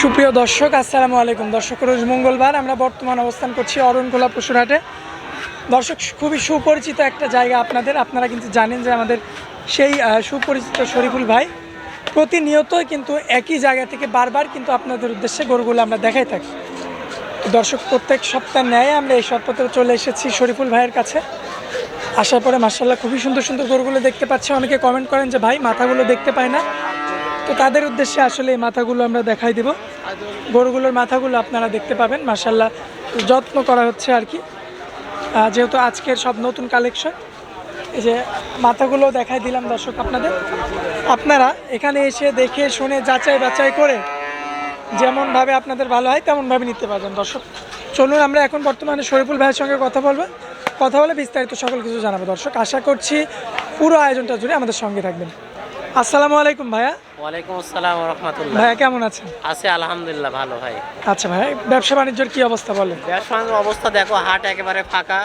সুপ্রিয় দর্শক, আসসালামু আলাইকুম। দর্শক, রোজ মঙ্গলবার আমরা বর্তমান অবস্থান করছি অরণখোলা পশুরহাটে দর্শক, খুবই সুপরিচিত একটা জায়গা আপনাদের। আপনারা কিন্তু জানেন যে আমাদের সেই সুপরিচিত শরীফুল ভাই প্রতিনিয়তই কিন্তু একই জায়গা থেকে বারবার কিন্তু আপনাদের উদ্দেশ্যে গরুগুলো আমরা দেখাই থাকি। দর্শক, প্রত্যেক সপ্তাহ ন্যায় আমরা এই সপ্তাহে চলে এসেছি শরীফুল ভাইয়ের কাছে। আসার পরে মার্শাল্লাহ খুবই সুন্দর সুন্দর গরুগুলো দেখতে পাচ্ছি। অনেকে কমেন্ট করেন যে, ভাই, মাথাগুলো দেখতে পায় না। তো তাদের উদ্দেশ্যে আসলে এই মাথাগুলো আমরা দেখাই দিব। গরুগুলোর মাথাগুলো আপনারা দেখতে পাবেন মার্শাল্লাহ যত্ন করা হচ্ছে আর কি। যেহেতু আজকের সব নতুন কালেকশন, এই যে মাথাগুলো দেখাই দিলাম দর্শক আপনাদের। আপনারা এখানে এসে দেখে শুনে যাচাই বাছাই করে যেমনভাবে আপনাদের ভালো হয় তেমনভাবে নিতে পারবেন দর্শক। চলুন আমরা এখন বর্তমানে শরীফুল ভাইয়ের সঙ্গে কথা বলব। কথা বলে বিস্তারিত সকল কিছু জানাব দর্শক। আশা করছি পুরো আয়োজনটা জুড়ে আমাদের সঙ্গে থাকবেন। আসসালামু আলাইকুম ভাইয়া। ওয়ালাইকুম আসসালাম রহমতুল্লাহ। ভাইয়া কেমন আছেন? আছে আলহামদুলিল্লাহ ভালো ভাই। আচ্ছা ভাই ব্যবসা বাণিজ্যের কি অবস্থা বলেন? ব্যবসা বাণিজ্যের অবস্থা দেখো হাট একেবারে ফাঁকা।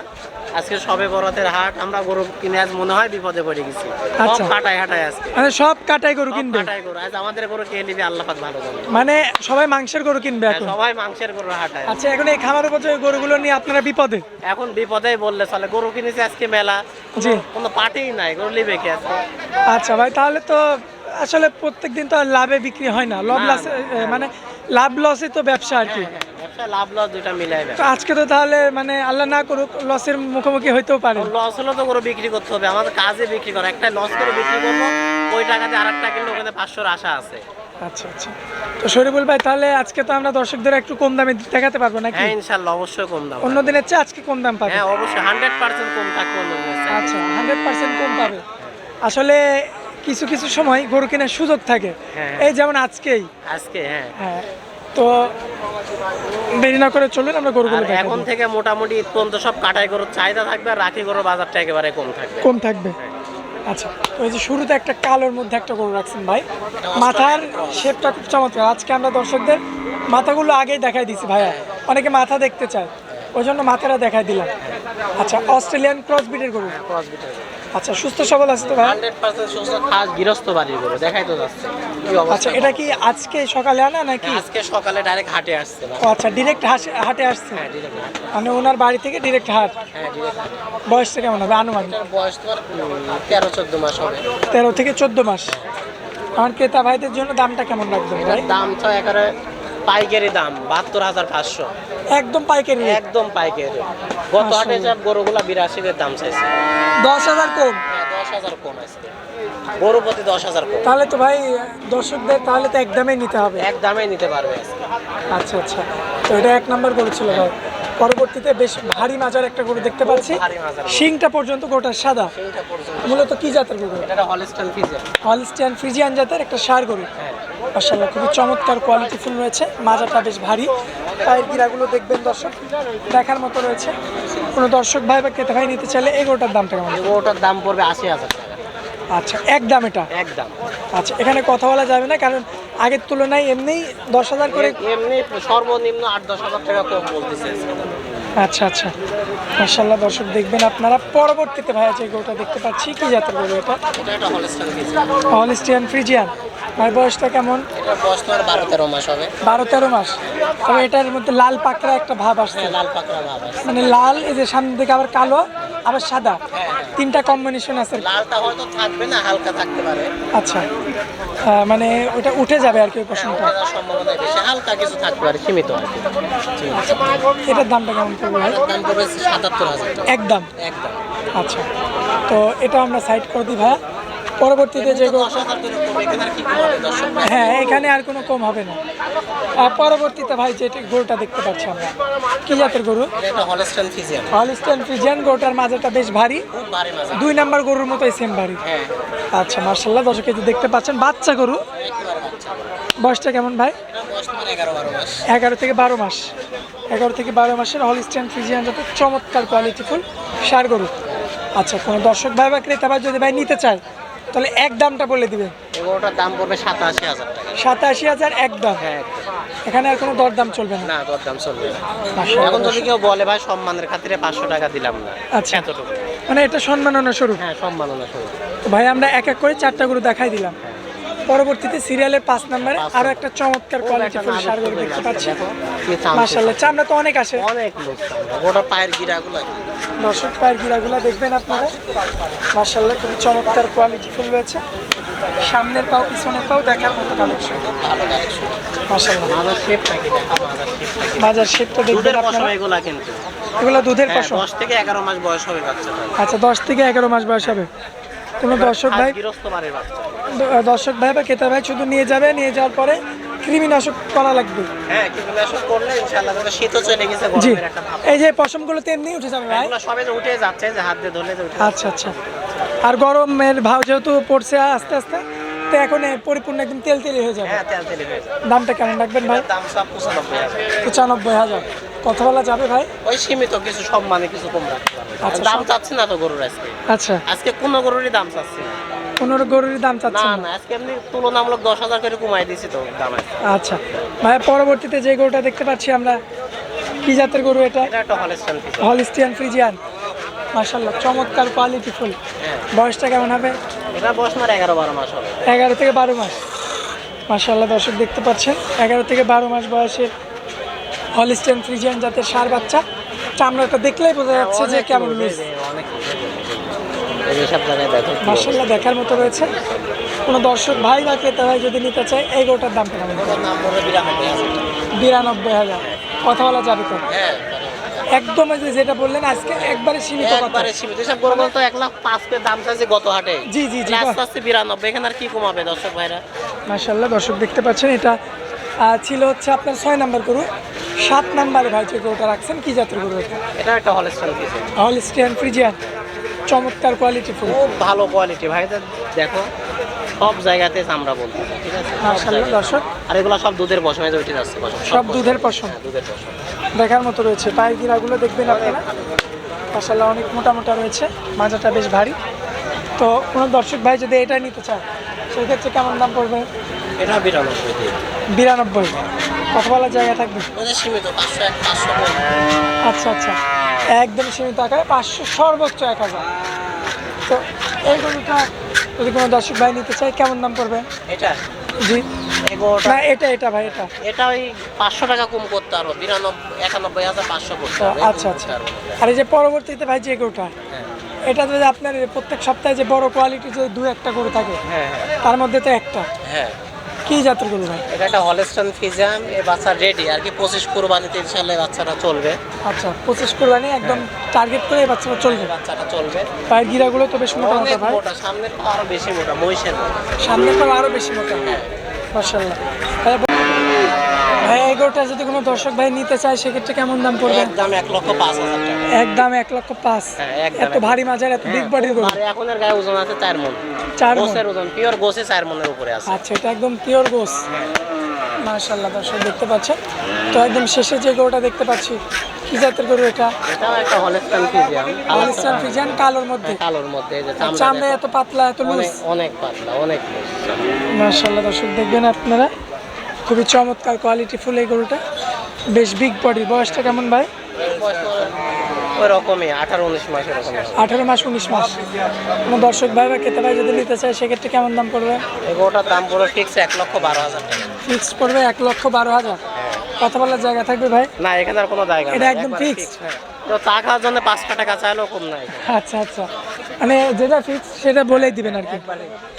আজকে সবে বরাতের হাট আমরা গরু কিনে আজ মনে হয় বিপদে পড়ে গেছি। আচ্ছা। সব কাটায় হাটায় আজকে। মানে সব কাটাই গরু কিনবে? কাটায় গরু। আজ আমাদের গরু কে নিবে আল্লাহ পাক ভালো জানে। মানে সবাই মাংসের গরু কিনবে হ্যাঁ, এখন? সবাই মাংসের গরু হাটায়। আচ্ছা এখন এই খামার উপযোগী গরুগুলো নিয়ে আপনারা বিপদে? এখন বিপদে বললে চলে। গরু কিনেছে আজকে মেলা। কোনো- জি। কোনো পার্টিই নাই গরু নিবে কি আজকে? আচ্ছা ভাই তাহলে তো আসলে প্রত্যেকদিন তো আর লাভে বিক্রি হয় না। লাভ না, লসে মানে লাভ লসে তো ব্যবসা আর কি। হ্যাঁ, ব্যবসা লাভ লস দুইটা মিলাই তো আজকে তো তাহলে মানে আল্লাহ না করুক লসের মুখোমুখি হইতেও পারে। লস হলে তো বিক্রি করতে হবে আমাদের কাজে বিক্রি করা। একটা লস করে বিক্রি করব ওই টাকাতে আর একটা কিনলে ওখানে পাঁচশোর আশা আছে। আচ্ছা আচ্ছা। তো শরীফুল ভাই তাহলে আজকে তো আমরা দর্শকদের একটু কম দামে দেখাতে পারব নাকি? হ্যাঁ অবশ্যই কম দাম অন্য দিনের চেয়ে আজকে কম দাম পাবে? হ্যাঁ অবশ্যই হান্ড্রেড পার্সেন্ট কম থাকবে অন্য দিনের আচ্ছা কম পাবে। আসলে কিছু কিছু সময় গরু কেনার সুযোগ থাকে। হ্যাঁ। এই যেমন আজকেই। আজকে হ্যাঁ। হ্যাঁ তো দেরি না করে চলুন আমরা গরুগুলো এখন থেকে মোটামুটি ঈদ পর্যন্ত সব কাটাই গরুর চাহিদা থাকবে আর রাখি গরুর বাজারটা একেবারে কম থাকবে। কম থাকবে? আচ্ছা এই যে শুরুতে একটা কালোর মধ্যে একটা গরু রাখছেন ভাই। মাথার শেপটা খুব চমৎকার। আজকে আমরা দর্শকদের মাথাগুলো আগেই দেখাই দিছি ভাইয়া। অনেকে মাথা দেখতে চায় ওই জন্য মাথাটা দেখাই দিলাম। আচ্ছা অস্ট্রেলিয়ান ক্রস বিটের গরু। আচ্ছা সুস্থ সবল আছে তো ভাই হান্ড্রেড পার্সেন্ট সুস্থ খাস গৃহস্থ বাড়ির গরু দেখাই তো যাচ্ছে। কি অবস্থা? আচ্ছা এটা কি আজকে সকালে আনা নাকি? আজকে সকালে ডাইরেক্ট হাটে আসছে। ও আচ্ছা ডিরেক্ট হাটে আসছে? হ্যাঁ ডিরেক্ট হাট। মানে ওনার বাড়ি থেকে ডিরেক্ট হাট? হ্যাঁ ডিরেক্ট হাট। বয়সটা কেমন হবে? আনুমানিক? বয়স উম, তেরো চোদ্দ মাস হবে। তেরো থেকে চোদ্দ মাস। আমার ক্রেতা ভাইদের জন্য দামটা কেমন রাখবেন দাম তো একেবারে পাইকারি দাম বাহাত্তর হাজার পাঁচশো। একদম পাইকারি। একদম পাইকারি। গত হাটে সব গরুগুলা বিরাশি দাম চাইছে। দশ হাজার কম। হ্যাঁ, দশ হাজার কম আছে। গরু প্রতি দশ হাজার কম। তাহলে তো ভাই দর্শকদের তাহলে তো একদমই নিতে হবে। এক দামে নিতে পারবে। আচ্ছা আচ্ছা। তো এটা এক নম্বর গরু ছিল ভাই। পরবর্তীতে বেশ ভারী মাজার একটা গরু দেখতে পাচ্ছি। শিংটা পর্যন্ত গরুটা সাদা। মূলত কি জাতের গরু? হলস্টিয়ান ফ্রিজিয়ান জাতের একটা সার গরু। হ্যাঁ। মাসাল্লাহ খুবই চমৎকার কোয়ালিটি ফুল রয়েছে। মাজাটা বেশ ভারী। পায়ের গিরাগুলো দেখবেন দর্শক দেখার মতো রয়েছে। কোনো দর্শক ভাই বা ক্রেতা ভাই নিতে চাইলে এই গরুটার দামটা কেমন? গরুটার দাম পড়বে আশি হাজার আচ্ছা এক দাম এটা। এক দাম আচ্ছা এখানে কথা বলা যাবে না কারণ আগের তুলনায় এমনিই দশ হাজার করে এমনি সর্বনিম্ন আট দশ হাজার টাকা কম বলতেছে আচ্ছা আচ্ছা। মার্শাল্লাহ দর্শক দেখবেন আপনারা। পরবর্তীতে ভাইয়া যে গরুটা দেখতে পাচ্ছি কি জাতের গরু এটা? হলিস্টিয়ান ফ্রিজিয়ান ভাই বয়সটা কেমন? বারো তেরো মাস হবে। বারো তেরো মাস। তবে এটার মধ্যে লাল পাকড়া একটা ভাব আসছে। হ্যাঁ লাল পাকড়া ভাব মানে লাল এই যে সামনে দিকে আবার কালো। আবার সাদা? তিনটা কম্বিনেশন আছে। লালটা হয়তো থাকবে না হালকা থাকতে পারে। আচ্ছা। মানে ওটা উঠে যাবে আর কি ওই পশমটা সম্ভাবনা বেশি। হালকা কিছু থাকতে পারে সীমিত আর কি। এটার দামটা কেমন পড়বে ভাই? দাম পড়বে সাতাত্তর হাজার টাকা। একদম। একদম। আচ্ছা। তো এটা আমরা সাইড করে দিই ভাইয়া পরবর্তীতে যে দশ হ্যাঁ এখানে আর কোনো কম হবে না। আর পরবর্তীতে ভাই যে গরুটা দেখতে পাচ্ছি আমরা কি জাতের গরু? ফিজিয়ান হলিস্টান ফ্রিজিয়ান গরুটার মাজাটা বেশ ভারী। দুই নাম্বার গরুর মতোই সেম ভারী। হ্যাঁ। আচ্ছা মার্শাল্লাহ দর্শক এই যে দেখতে পাচ্ছেন বাচ্চা গরু। বয়সটা কেমন ভাই? এগারো থেকে বারো মাস। এগারো থেকে বারো মাসের হলিস্টান ফ্রিজিয়ান যাতে চমৎকার কোয়ালিটিফুল সার গরু। আচ্ছা কোনো দর্শক ভাই বা ক্রেতা ভাই যদি ভাই নিতে চায় তাহলে এক দামটা বলে দিবে। এগুলোটার দাম পড়বে সাতাশি হাজার টাকা। সাতাশি হাজার এক দাম। হ্যাঁ এখানে আর কোনো দরদাম চলবে না। না তোর দাম চলবে না। এখন যদি কেউ বলে ভাই সম্মানের খাতিরে পাঁচশো টাকা দিলাম না। আচ্ছা। এতটুকু। মানে এটা সম্মাননা স্বরূপ। হ্যাঁ সম্মাননা শুরু তো ভাই আমরা এক এক করে চারটা গরু দেখাই দিলাম। পরবর্তীতে সিরিয়ালের পাঁচ নম্বরে আরও একটা চমৎকার কোয়ালিটি ফুল সার গরু দেখতে পাচ্ছি। মাশাল্লাহ চামড়া তো অনেক আসে। অনেক লোক। গোটা পায়ের গিরাগুলো দর্শক পায়ের গিরাগুলো দেখবেন আপনারা। মার্শাল্লাহ খুবই চমৎকার কোয়ালিটি ফুল রয়েছে। সামনের পাও পিছনের পাও দেখার মতো কালেকশন শেপটা দেখবেন আপনারা। এগুলো দুধের হ্যাঁ, পশম দশ থেকে এগারো মাস বয়স হবে আচ্ছা দশ থেকে এগারো মাস বয়স হবে। কোনো দর্শক ভাই দর্শক ভাই বা ক্রেতা ভাই শুধু নিয়ে যাবে নিয়ে যাওয়ার পরে কৃমিনাশক করা লাগবে। হ্যাঁ কীটনাশক করলে ইনশাআল্লাহ যেটা শীতও চলে গেছে গরমের একটা ভাব। এই যে পশমগুলো তেমনি উঠে যাবে ভাই। এগুলো সবে উঠে যাচ্ছে যে হাত দিয়ে ধরলে উঠে আচ্ছা আচ্ছা। আর গরমের ভাव যেহেতু পড়ছে আস্তে আস্তে তো এখন পরিপূর্ণ একদম তেল তেলি হয়ে যাবে। হ্যাঁ তেল তেলে হয়ে যাবে। দামটা কেমন রাখবেন ভাই? এটার দাম সব পঁচানব্বই হাজার। কথা বলা যাবে ভাই? ওই সীমিত কিছু সম্মানে কিছু কম রাখতে পারবে। আচ্ছা, দাম চাচ্ছি না তো গরুর আজকে। আচ্ছা। আজকে কোনো গরুরই দাম চাচ্ছি না। পনেরো গরুর দাম চাচ্ছেন না? আজকে এমনি তুলনামূলক দশ হাজার করে কমাই দিয়েছি তো দাম আচ্ছা। ভাই পরবর্তীতে যে গরুটা দেখতে পাচ্ছি আমরা কি জাতের গরু এটা? এটা একটা হলেস্টান হলিস্টিয়ান ফ্রিজিয়ান মাশাল্লাহ চমৎকার কোয়ালিটি ফুল। হ্যাঁ। বয়সটা কেমন হবে? এটা বয়স মার এগারো বারো মাস হবে। এগারো থেকে বারো মাস। মাশাল্লাহ দর্শক দেখতে পাচ্ছেন এগারো থেকে বারো মাস বয়সের হলিস্টিয়ান ফ্রিজিয়ান জাতের সার বাচ্চা। চামড়াটা দেখলেই বোঝা যাচ্ছে যে কেমন লুজ, সব জায়গায় দেখো কি দেখার মতো রয়েছে। কোনো দর্শক ভাই বা ক্রেতা ভাই যদি নিতে চায় এই দাম কেমন? মনে বিরানব্বই হাজার। কথা বলা যাবে তো? হ্যাঁ। একদম যেটা বললেন আজকে একবারে সীমিত একবারে সীমিত। গরু বলতো এক লাখ পাঁচ দাম চাইছে গত হাটে। জি, জি, জি। আস্তে আস্তে বিরানব্বই এখানে আর কি কমাবে দর্শক ভাইরা? মাশাল্লাহ দর্শক দেখতে পাচ্ছেন এটা ছিল হচ্ছে আপনার ছয় নাম্বার গরু। সাত নাম্বারে ভাই যে গরুটা রাখছেন কি জাতের গরু এটা? এটা একটা হলেস্টান ফিস হলিস্টিয়ান ফ্রিজিয়ান। চমৎকার কোয়ালিটি ফুল। খুব ভালো কোয়ালিটি ভাই দেখো সব জায়গাতে চামড়া বলতে ঠিক আছে? দর্শক। আর এগুলো সব দুধের পশমে যাচ্ছে পশম সব দুধের পশম। হ্যাঁ, দুধের পশম। দেখার মতো রয়েছে। পায়ের গিরাগুলো দেখবেন আপনারা। মাশাল্লাহ অনেক মোটা মোটা রয়েছে। মাজাটা বেশ ভারী। তো কোনো দর্শক ভাই যদি এটা নিতে চায় সেক্ষেত্রে কেমন দাম পড়বে? এটা বিরানব্বই বিরানব্বই। কথা বলার জায়গা থাকবে আচ্ছা আচ্ছা। একদম সীমিত আকারে পাঁচশো সর্বোচ্চ এক হাজার। তো এই গরুটা যদি কোনো দর্শক ভাই নিতে চায় কেমন দাম পড়বে? এটা? জি। না এটা এটা ভাই এটা। এটা ওই পাঁচশো টাকা কম করতে পারব বিরানব্বই একানব্বই হাজার পাঁচশো করতে আচ্ছা আচ্ছা। আর। এই যে পরবর্তীতে ভাই যে গরুটা হ্যাঁ। এটা যদি আপনার প্রত্যেক সপ্তাহে যে বড় কোয়ালিটি যে দু একটা গরু থাকে হ্যাঁ হ্যাঁ। তার মধ্যে তো একটা। হ্যাঁ। কি যাত্রা গরু ভাই? এটা একটা হলেস্টন ফিজাম এ বাচ্চা রেডি আর কি পঁচিশ কুরবানিতে তিন সালে বাচ্চাটা চলবে। আচ্ছা পঁচিশ কোরবানি একদম টার্গেট করে বাচ্চাটা চলবে? বাচ্চাটা চলবে। পায়ের গিরাগুলো তো বেশ মোটা মোটা ভাই। মোটা সামনের পা আরও বেশি মোটা মহিষের সামনের পা আরও বেশি মোটা। মাশাল্লাহ ভাই যদি কোনো দর্শক ভাই নিতে চায় সেক্ষেত্রে কেমন দাম পড়বে? একদম এক লক্ষ পাঁচ হাজার টাকা। একদম এক লক্ষ পাঁচ। হ্যাঁ, এত ভারী মাজার এত বিগ বডির গরু। আর এখনের গায়ে ওজন আছে চার মন। চার গোসের ওজন পিওর গোসে চার মনের উপরে আছে। আচ্ছা এটা একদম পিওর গোস মাশাল্লাহ দর্শক দেখতে পাচ্ছেন? তো একদম শেষে যে গরুটা দেখতে পাচ্ছি কি জাতের গরু এটা? এটাও একটা হলেস্টন ফিজিয়াম আলিস্টান ফিজিয়ান কালোর মধ্যে। কালোর মধ্যে এই যে চামড়া এত পাতলা এত লুজ অনেক পাতলা অনেক লুজ মাশাল্লাহ দর্শক দেখবেন আপনারা। খুবই চমৎকার কোয়ালিটি ফুল এই গরুটা। বেশ বিগ বডি বয়সটা কেমন ভাই? ওই রকমই আঠারো উনিশ মাস এরকম। আঠারো মাস উনিশ মাস। কোনো দর্শক ভাই বা খেতে ভাই যদি নিতে চায় সেক্ষেত্রে কেমন দাম পড়বে? দাম ফিক্স এক লক্ষ বারো হাজার ফিক্স পড়বে এক লক্ষ বারো হাজার? কথা বলার জায়গা থাকবে ভাই? না এখানে আর কোনো জায়গা এটা একদম হ্যাঁ। তো জন্য পাঁচটা টাকা চাইলেও কম নাই। আচ্ছা আচ্ছা। মানে যেটা ফিক্স সেটা বলেই দিবেন আর কি।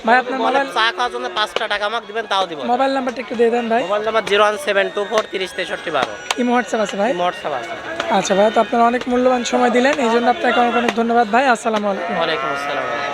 ভাই আপনার মোবাইল চা খাওয়ার জন্য পাঁচটা টাকা আমাকে দিবেন তাও দিব মোবাইল নাম্বারটা একটু দিয়ে দেন ভাই। Mobile number zero one seven two four তিরিশ তেষট্টি বারো ইমো হোয়াটসঅ্যাপ আছে ভাই? হোয়াটসঅ্যাপ আছে। আচ্ছা ভাই তো আপনারা অনেক মূল্যবান সময় দিলেন এই জন্য আপনাকে অনেক অনেক ধন্যবাদ ভাই। আসসালামু আলাইকুম। ওয়ালাইকুম আসসালাম।